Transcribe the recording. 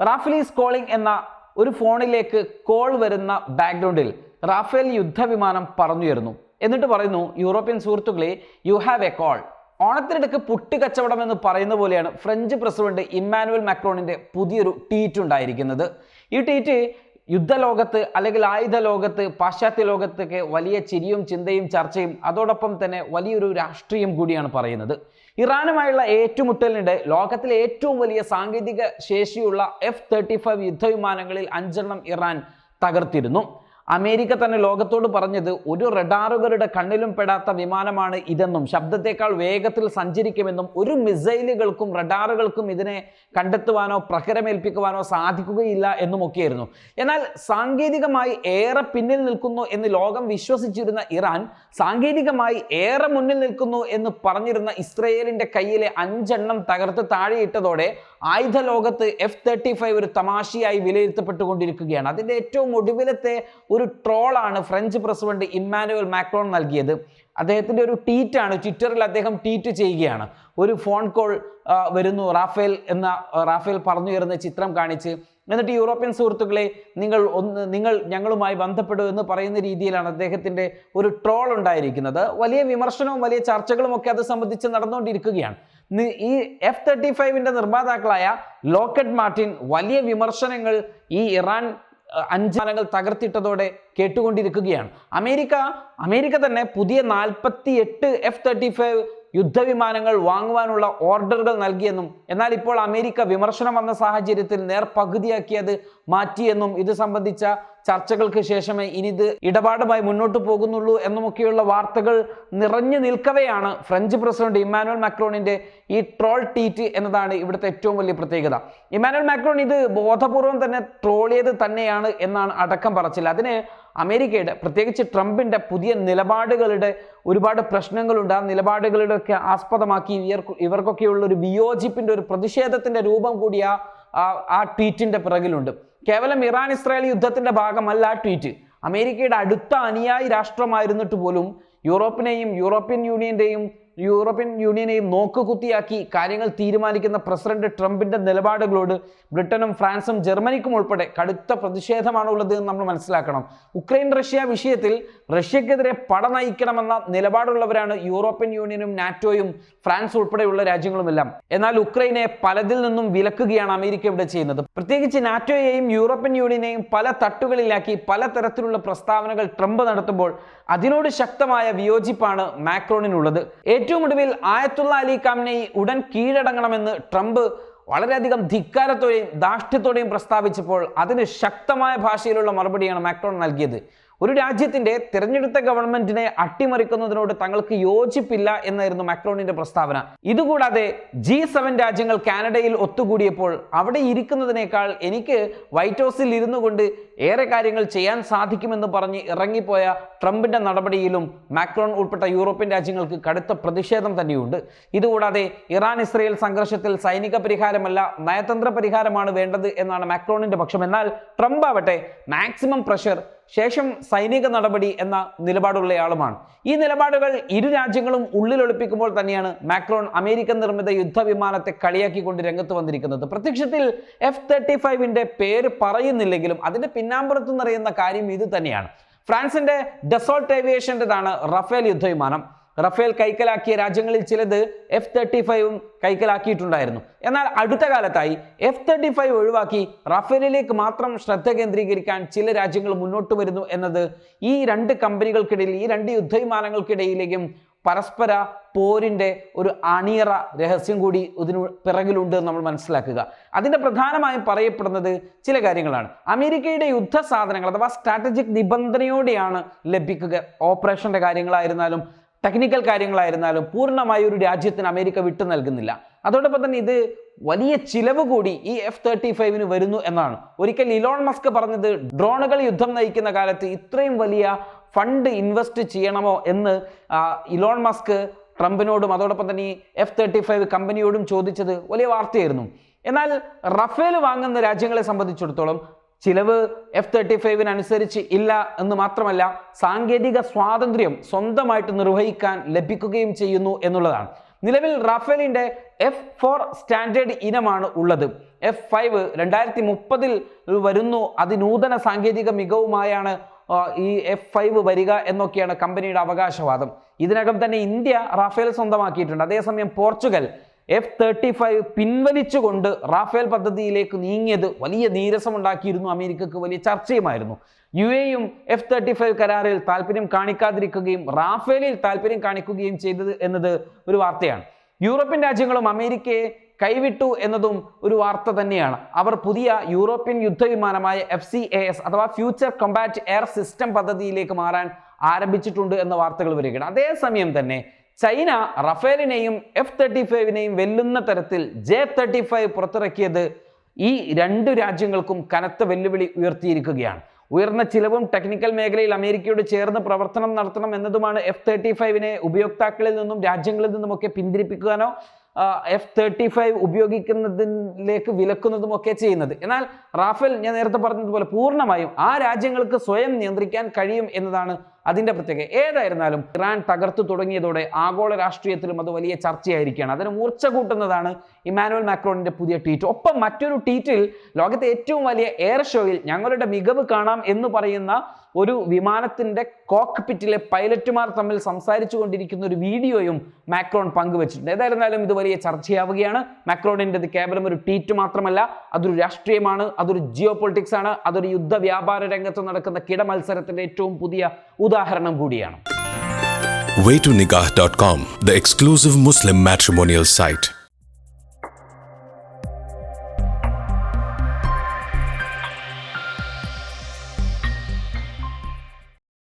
റാഫലീസ് calling എന്ന ഒരു ഫോണിലേക്ക് കോൾ വരുന്ന ബാക്ക്ഗ്രൗണ്ടിൽ റാഫേൽ യുദ്ധവിമാനം പറഞ്ഞുയരുന്നു എന്നിട്ട് പറയുന്നു യൂറോപ്യൻ സുഹൃത്തുക്കളെ യു ഹാവ് എ കോൾ ഓണത്തിനിടക്ക് പുട്ടി കച്ചവടം എന്ന് പറയുന്ന പോലെയാണ് ഫ്രഞ്ച് പ്രസിഡന്റ് ഇമ്മാനുവൽ മാക്രോണിന്റെ പുതിയൊരു ട്വീറ്റ് ഉണ്ടായിരിക്കുന്നത്. ഈ ട്വീറ്റ് യുദ്ധലോകത്ത് അല്ലെങ്കിൽ ആയുധ ലോകത്ത് പാശ്ചാത്യ ലോകത്തൊക്കെ വലിയ ചിരിയും ചിന്തയും ചർച്ചയും അതോടൊപ്പം തന്നെ വലിയൊരു രാഷ്ട്രീയം കൂടിയാണ് പറയുന്നത്. ഇറാനുമായുള്ള ഏറ്റുമുട്ടലിനിടെ ലോകത്തിലെ ഏറ്റവും വലിയ സാങ്കേതിക ശേഷിയുള്ള എഫ് തേർട്ടി ഫൈവ് യുദ്ധവിമാനങ്ങളിൽ അഞ്ചെണ്ണം ഇറാൻ തകർത്തിരുന്നു. അമേരിക്ക തന്നെ ലോകത്തോട് പറഞ്ഞത് ഒരു റഡാറുകളുടെ കണ്ണിലും പെടാത്ത വിമാനമാണ് ഇതെന്നും ശബ്ദത്തെക്കാൾ വേഗത്തിൽ സഞ്ചരിക്കുമെന്നും ഒരു മിസൈലുകൾക്കും റഡാറുകൾക്കും ഇതിനെ കണ്ടെത്തുവാനോ പ്രഹരമേൽപ്പിക്കുവാനോ സാധിക്കുകയില്ല എന്നുമൊക്കെയായിരുന്നു. എന്നാൽ സാങ്കേതികമായി ഏറെ പിന്നിൽ നിൽക്കുന്നു എന്ന് ലോകം വിശ്വസിച്ചിരുന്ന ഇറാൻ സാങ്കേതികമായി ഏറെ മുന്നിൽ നിൽക്കുന്നു എന്ന് പറഞ്ഞിരുന്ന ഇസ്രയേലിന്റെ കയ്യിലെ അഞ്ചെണ്ണം തകർത്ത് താഴെയിട്ടതോടെ ആയുധ ലോകത്ത് എഫ് തേർട്ടി ഫൈവ് ഒരു തമാശയായി വിലയിരുത്തപ്പെട്ടുകൊണ്ടിരിക്കുകയാണ്. അതിന്റെ ഏറ്റവും ഒടുവിലത്തെ ഒരു ട്രോളാണ് ഫ്രഞ്ച് പ്രസിഡന്റ് ഇമ്മാനുവൽ മാക്രോൺ നൽകിയത്. അദ്ദേഹത്തിന്റെ ഒരു ട്വീറ്റാണ് ട്വിറ്ററിൽ അദ്ദേഹം ട്വീറ്റ് ചെയ്യുകയാണ്. ഒരു ഫോൺ കോൾ വരുന്നു റാഫേൽ എന്ന റാഫേൽ പറഞ്ഞു വരുന്ന ചിത്രം കാണിച്ച്. എന്നിട്ട് യൂറോപ്യൻ സുഹൃത്തുക്കളെ നിങ്ങൾ ഒന്ന് നിങ്ങൾ ഞങ്ങളുമായി ബന്ധപ്പെടും എന്ന് പറയുന്ന രീതിയിലാണ് അദ്ദേഹത്തിന്റെ ഒരു ട്രോൾ ഉണ്ടായിരിക്കുന്നത്. വലിയ വിമർശനവും വലിയ ചർച്ചകളും ഒക്കെ അത് സംബന്ധിച്ച് നടന്നുകൊണ്ടിരിക്കുകയാണ്. ഈ എഫ് തേർട്ടി ഫൈവിന്റെ നിർമ്മാതാക്കളായ ലോക്കറ്റ് മാർട്ടിൻ വലിയ വിമർശനങ്ങൾ ഈ ഇറാൻ അഞ്ചാനങ്ങൾ തകർത്തിട്ടതോടെ കേട്ടുകൊണ്ടിരിക്കുകയാണ്. അമേരിക്ക അമേരിക്ക തന്നെ പുതിയ നാൽപ്പത്തി എട്ട് എഫ് തേർട്ടി ഫൈവ് യുദ്ധവിമാനങ്ങൾ വാങ്ങുവാനുള്ള ഓർഡറുകൾ നൽകിയെന്നും എന്നാൽ ഇപ്പോൾ അമേരിക്ക വിമർശനം വന്ന സാഹചര്യത്തിൽ നേർ പകുതിയാക്കിയത് മാറ്റിയെന്നും ഇത് സംബന്ധിച്ച ചർച്ചകൾക്ക് ശേഷമേ ഇനി ഇത് ഇടപാടുമായി മുന്നോട്ട് പോകുന്നുള്ളൂ എന്നുമൊക്കെയുള്ള വാർത്തകൾ നിറഞ്ഞു നിൽക്കവെയാണ് ഫ്രഞ്ച് പ്രസിഡന്റ് ഇമ്മാനുവൽ മാക്രോണിന്റെ ഈ ട്രോൾ ട്വീറ്റ് എന്നതാണ് ഇവിടുത്തെ ഏറ്റവും വലിയ പ്രത്യേകത. ഇമ്മാനുവൽ മാക്രോൺ ഇത് ബോധപൂർവം തന്നെ ട്രോൾ ട്രോളിയത് തന്നെയാണ് എന്നാണ് അടക്കം പറച്ചിൽ. അതിന് അമേരിക്കയുടെ പ്രത്യേകിച്ച് ട്രംപിന്റെ പുതിയ നിലപാടുകളുടെ ഒരുപാട് പ്രശ്നങ്ങളുണ്ട്. ആ നിലപാടുകളുടെ ഒക്കെ ആസ്പദമാക്കി ഇവർക്ക് ഇവർക്കൊക്കെയുള്ള ഒരു വിയോജിപ്പിന്റെ ഒരു പ്രതിഷേധത്തിന്റെ രൂപം കൂടി ആ ട്വീറ്റിന്റെ പിറകിലുണ്ട്. കേവലം ഇറാൻ ഇസ്രായേൽ യുദ്ധത്തിന്റെ ഭാഗമല്ല ആ ട്വീറ്റ്. അമേരിക്കയുടെ അടുത്ത അനുയായി രാഷ്ട്രമായിരുന്നിട്ട് പോലും യൂറോപ്പിനെയും യൂറോപ്യൻ യൂണിയന്റെയും യൂറോപ്യൻ യൂണിയനെയും നോക്കുകുത്തിയാക്കി കാര്യങ്ങൾ തീരുമാനിക്കുന്ന പ്രസിഡന്റ് ട്രംപിന്റെ നിലപാടുകളോട് ബ്രിട്ടനും ഫ്രാൻസും ജർമ്മനിക്കും ഉൾപ്പെടെ കടുത്ത പ്രതിഷേധമാണ് ഉള്ളത് എന്ന് നമ്മൾ മനസ്സിലാക്കണം. ഉക്രൈൻ റഷ്യ വിഷയത്തിൽ റഷ്യക്കെതിരെ പട നയിക്കണമെന്ന നിലപാടുള്ളവരാണ് യൂറോപ്യൻ യൂണിയനും നാറ്റോയും ഫ്രാൻസ് ഉൾപ്പെടെയുള്ള രാജ്യങ്ങളുമെല്ലാം. എന്നാൽ ഉക്രൈനെ പലതിൽ നിന്നും വിലക്കുകയാണ് അമേരിക്ക ഇവിടെ ചെയ്യുന്നത്. പ്രത്യേകിച്ച് നാറ്റോയെയും യൂറോപ്യൻ യൂണിയനെയും പല തട്ടുകളിലാക്കി പല തരത്തിലുള്ള പ്രസ്താവനകൾ ട്രംപ് നടത്തുമ്പോൾ അതിനോട് ശക്തമായ വിയോജിപ്പാണ് മാക്രോണിനുള്ളത്. ഏറ്റവും ഒടുവിൽ ആയത്തുള്ള അലി കാമിനെ ഉടൻ കീഴടങ്ങണമെന്ന് ട്രംപ് വളരെയധികം ധിക്കാരത്തോടെയും ദാഷ്ട്യത്തോടെയും പ്രസ്താവിച്ചപ്പോൾ അതിന് ശക്തമായ ഭാഷയിലുള്ള മറുപടിയാണ് മാക്രോൺ നൽകിയത്. ഒരു രാജ്യത്തിന്റെ തിരഞ്ഞെടുത്ത ഗവൺമെന്റിനെ അട്ടിമറിക്കുന്നതിനോട് തങ്ങൾക്ക് യോജിപ്പില്ല എന്നായിരുന്നു മാക്രോണിന്റെ പ്രസ്താവന. ഇതുകൂടാതെ ജി സെവൻ രാജ്യങ്ങൾ കാനഡയിൽ ഒത്തുകൂടിയപ്പോൾ അവിടെ ഇരിക്കുന്നതിനേക്കാൾ എനിക്ക് വൈറ്റ് ഹൗസിൽ ഇരുന്നു കൊണ്ട് ഏറെ കാര്യങ്ങൾ ചെയ്യാൻ സാധിക്കുമെന്ന് പറഞ്ഞ് ഇറങ്ങിപ്പോയ ട്രംപിന്റെ നടപടിയിലും മാക്രോൺ ഉൾപ്പെട്ട യൂറോപ്യൻ രാജ്യങ്ങൾക്ക് കടുത്ത പ്രതിഷേധം തന്നെയുണ്ട്. ഇതുകൂടാതെ ഇറാൻ ഇസ്രയേൽ സംഘർഷത്തിൽ സൈനിക പരിഹാരമല്ല നയതന്ത്ര പരിഹാരമാണ് വേണ്ടത് എന്നാണ് മാക്രോണിന്റെ പക്ഷം. എന്നാൽ ട്രംപ് ആവട്ടെ മാക്സിമം പ്രഷർ ശേഷം സൈനിക നടപടി എന്ന നിലപാടുള്ളയാളുമാണ്. ഈ നിലപാടുകൾ ഇരു രാജ്യങ്ങളും ഉള്ളിലൊളിപ്പിക്കുമ്പോൾ തന്നെയാണ് മാക്രോൺ അമേരിക്കൻ നിർമ്മിത യുദ്ധവിമാനത്തെ കളിയാക്കിക്കൊണ്ട് രംഗത്ത് വന്നിരിക്കുന്നത്. പ്രത്യക്ഷത്തിൽ എഫ് തേർട്ടി ഫൈവിന്റെ പേര് പറയുന്നില്ലെങ്കിലും അതിന്റെ പിന്നാമ്പുറത്ത് നിറയുന്ന കാര്യം ഇത് തന്നെയാണ്. ഫ്രാൻസിന്റെ ഡെസോൾട്ട് ഏവിയേഷന്റെതാണ് റഫേൽ യുദ്ധവിമാനം. റഫേൽ കൈക്കലാക്കിയ രാജ്യങ്ങളിൽ ചിലത് എഫ് തേർട്ടി ഫൈവും കൈക്കലാക്കിയിട്ടുണ്ടായിരുന്നു. എന്നാൽ അടുത്ത കാലത്തായി എഫ് തേർട്ടി ഫൈവ് ഒഴിവാക്കി റഫേലിലേക്ക് മാത്രം ശ്രദ്ധ കേന്ദ്രീകരിക്കാൻ ചില രാജ്യങ്ങൾ മുന്നോട്ട് വരുന്നു എന്നത് ഈ രണ്ട് കമ്പനികൾക്കിടയിൽ ഈ രണ്ട് യുദ്ധവിമാനങ്ങൾക്കിടയിലേക്കും പരസ്പര പോരിന്റെ ഒരു അണിയറ രഹസ്യം കൂടി ഇതിനു പിറകിലുണ്ട് നമ്മൾ മനസ്സിലാക്കുക. അതിന്റെ പ്രധാനമായും പറയപ്പെടുന്നത് ചില കാര്യങ്ങളാണ്. അമേരിക്കയുടെ യുദ്ധ സാധനങ്ങൾ അഥവാ സ്ട്രാറ്റജിക് നിബന്ധനയോടെയാണ് ലഭിക്കുക. ഓപ്പറേഷന്റെ കാര്യങ്ങളായിരുന്നാലും ടെക്നിക്കൽ കാര്യങ്ങളായിരുന്നാലും പൂർണമായി ഒരു രാജ്യത്തിന് അമേരിക്ക വിട്ടു നൽകുന്നില്ല. അതോടൊപ്പം തന്നെ ഇത് വലിയ ചിലവ് കൂടി ഈ എഫ് തേർട്ടി ഫൈവിന് വരുന്നു എന്നാണ്. ഒരിക്കൽ ഇലോൺ മസ്ക് പറഞ്ഞത് ഡ്രോണുകൾ യുദ്ധം നയിക്കുന്ന കാലത്ത് ഇത്രയും വലിയ ഫണ്ട് ഇൻവെസ്റ്റ് ചെയ്യണമോ? എന്ന് ഇലോൺ മസ്ക് ട്രംപിനോടും അതോടൊപ്പം തന്നെ ഈ എഫ് തേർട്ടി ഫൈവ് കമ്പനിയോടും ചോദിച്ചത് വലിയ വാർത്തയായിരുന്നു. എന്നാൽ റഫേൽ വാങ്ങുന്ന രാജ്യങ്ങളെ സംബന്ധിച്ചിടത്തോളം ചിലവ് എഫ് തേർട്ടി ഫൈവിനനുസരിച്ച് ഇല്ല എന്ന് മാത്രമല്ല സാങ്കേതിക സ്വാതന്ത്ര്യം സ്വന്തമായിട്ട് നിർവഹിക്കാൻ ലഭിക്കുകയും ചെയ്യുന്നു എന്നുള്ളതാണ്. നിലവിൽ റാഫേലിന്റെ എഫ് ഫോർ സ്റ്റാൻഡേർഡ് ഇനമാണ് ഉള്ളത്. എഫ് ഫൈവ് രണ്ടായിരത്തി മുപ്പതിൽ വരുന്നു. അതിനൂതന സാങ്കേതിക മികവുമായാണ് ഈ എഫ് ഫൈവ് വരിക എന്നൊക്കെയാണ് കമ്പനിയുടെ അവകാശവാദം. ഇതിനകം തന്നെ ഇന്ത്യ റാഫേൽ സ്വന്തമാക്കിയിട്ടുണ്ട്. അതേസമയം പോർച്ചുഗൽ എഫ് തേർട്ടി ഫൈവ് പിൻവലിച്ചുകൊണ്ട് റാഫേൽ പദ്ധതിയിലേക്ക് നീങ്ങിയത് വലിയ നീരസമുണ്ടാക്കിയിരുന്നു അമേരിക്കക്ക് വലിയ ചർച്ചയുമായിരുന്നു. യു എയും എഫ് തേർട്ടി ഫൈവ് കരാറിൽ താല്പര്യം കാണിക്കാതിരിക്കുകയും റാഫേലിൽ താല്പര്യം കാണിക്കുകയും ചെയ്തത് എന്നത് ഒരു വാർത്തയാണ്. യൂറോപ്യൻ രാജ്യങ്ങളും അമേരിക്കയെ കൈവിട്ടു എന്നതും ഒരു വാർത്ത തന്നെയാണ്. അവർ പുതിയ യൂറോപ്യൻ യുദ്ധവിമാനമായ എഫ് സി എ എസ് അഥവാ ഫ്യൂച്ചർ കമ്പാറ്റ് എയർ സിസ്റ്റം പദ്ധതിയിലേക്ക് മാറാൻ ആരംഭിച്ചിട്ടുണ്ട് എന്ന വാർത്തകൾ വരികയാണ്. അതേസമയം തന്നെ ചൈന റഫേലിനെയും എഫ് തേർട്ടി ഫൈവിനെയും വെല്ലുന്ന തരത്തിൽ ജെ തേർട്ടി ഫൈവ് പുറത്തിറക്കിയത് ഈ രണ്ട് രാജ്യങ്ങൾക്കും കനത്ത വെല്ലുവിളി ഉയർത്തിയിരിക്കുകയാണ്. ഉയർന്ന ചിലവും ടെക്നിക്കൽ മേഖലയിൽ അമേരിക്കയോട് ചേർന്ന് പ്രവർത്തനം നടത്തണം എന്നതുമാണ് എഫ് തേർട്ടി ഫൈവിനെ ഉപയോക്താക്കളിൽ നിന്നും രാജ്യങ്ങളിൽ നിന്നുമൊക്കെ പിന്തിരിപ്പിക്കാനോ എഫ് തേർട്ടി ഫൈവ് ഉപയോഗിക്കുന്നതിലേക്ക് വിലക്കുന്നതും ഒക്കെ ചെയ്യുന്നത്. എന്നാൽ റാഫേൽ ഞാൻ നേരത്തെ പറഞ്ഞതുപോലെ പൂർണമായും ആ രാജ്യങ്ങൾക്ക് സ്വയം നിയന്ത്രിക്കാൻ കഴിയും എന്നതാണ് അതിന്റെ പ്രത്യേകത. ഏതായിരുന്നാലും ഇറാൻ തകർത്തു തുടങ്ങിയതോടെ ആഗോള രാഷ്ട്രീയത്തിലും അത് വലിയ ചർച്ചയായിരിക്കുകയാണ്. അതിന് മൂർച്ച കൂട്ടുന്നതാണ് ഇമാനുവൽ മാക്രോണിന്റെ പുതിയ ട്വീറ്റ്. ഒപ്പം മറ്റൊരു ട്വീറ്റിൽ ലോകത്തെ ഏറ്റവും വലിയ എയർ ഷോയിൽ ഞങ്ങളുടെ മികവ് കാണാം എന്ന് പറയുന്ന ഒരു വിമാനത്തിന്റെ കോക്ക്പിറ്റിലെ പൈലറ്റുമാർ തമ്മിൽ സംസാരിച്ചു കൊണ്ടിരിക്കുന്ന ഒരു വീഡിയോയും മാക്രോൺ പങ്കുവച്ചിട്ടുണ്ട്. ഏതായിരുന്നാലും ഇത് വലിയ ചർച്ചയാവുകയാണ്. മാക്രോണിന്റെ ഇത് കേവലം ഒരു ട്വീറ്റ് മാത്രമല്ല അതൊരു രാഷ്ട്രീയമാണ് അതൊരു ജിയോ പൊളിറ്റിക്സ് ആണ് അതൊരു യുദ്ധ വ്യാപാര രംഗത്ത് നടക്കുന്ന കിടമത്സരത്തിന്റെ ഏറ്റവും പുതിയ ഉദാഹരണം കൂടിയാണ്. Waytonikah.com, the exclusive Muslim matrimonial site.